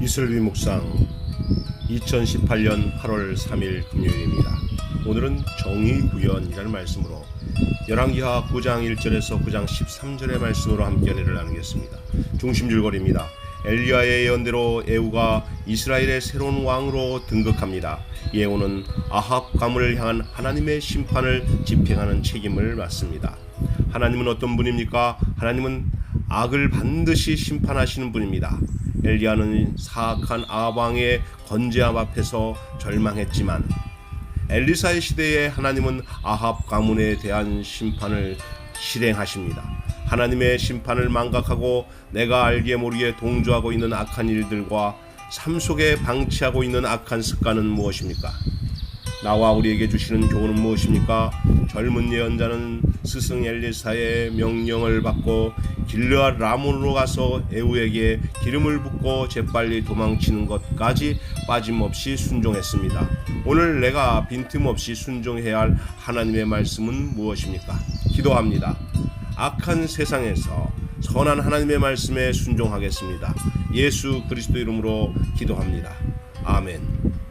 이슬비 묵상 2018년 8월 3일 금요일입니다. 오늘은 정의구현이라는 말씀으로 열왕기하 9장 1절에서 9장 13절의 말씀으로 함께 은혜를 나누겠습니다. 중심 줄거리입니다. 엘리야의 예언대로 에우가 이스라엘의 새로운 왕으로 등극합니다. 예후는 아합 가문을 향한 하나님의 심판을 집행하는 책임을 맡습니다. 하나님은 어떤 분입니까? 하나님은 악을 반드시 심판하시는 분입니다. 엘리야는 사악한 아방의 건재함 앞에서 절망했지만 엘리사의 시대에 하나님은 아합 가문에 대한 심판을 실행하십니다. 하나님의 심판을 망각하고 내가 알게 모르게 동조하고 있는 악한 일들과 삶 속에 방치하고 있는 악한 습관은 무엇입니까? 나와 우리에게 주시는 교훈은 무엇입니까? 젊은 예언자는 스승 엘리사의 명령을 받고 길르앗 라몬으로 가서 에우에게 기름을 붓고 재빨리 도망치는 것까지 빠짐없이 순종했습니다. 오늘 내가 빈틈없이 순종해야 할 하나님의 말씀은 무엇입니까? 기도합니다. 악한 세상에서 선한 하나님의 말씀에 순종하겠습니다. 예수 그리스도 이름으로 기도합니다. 아멘.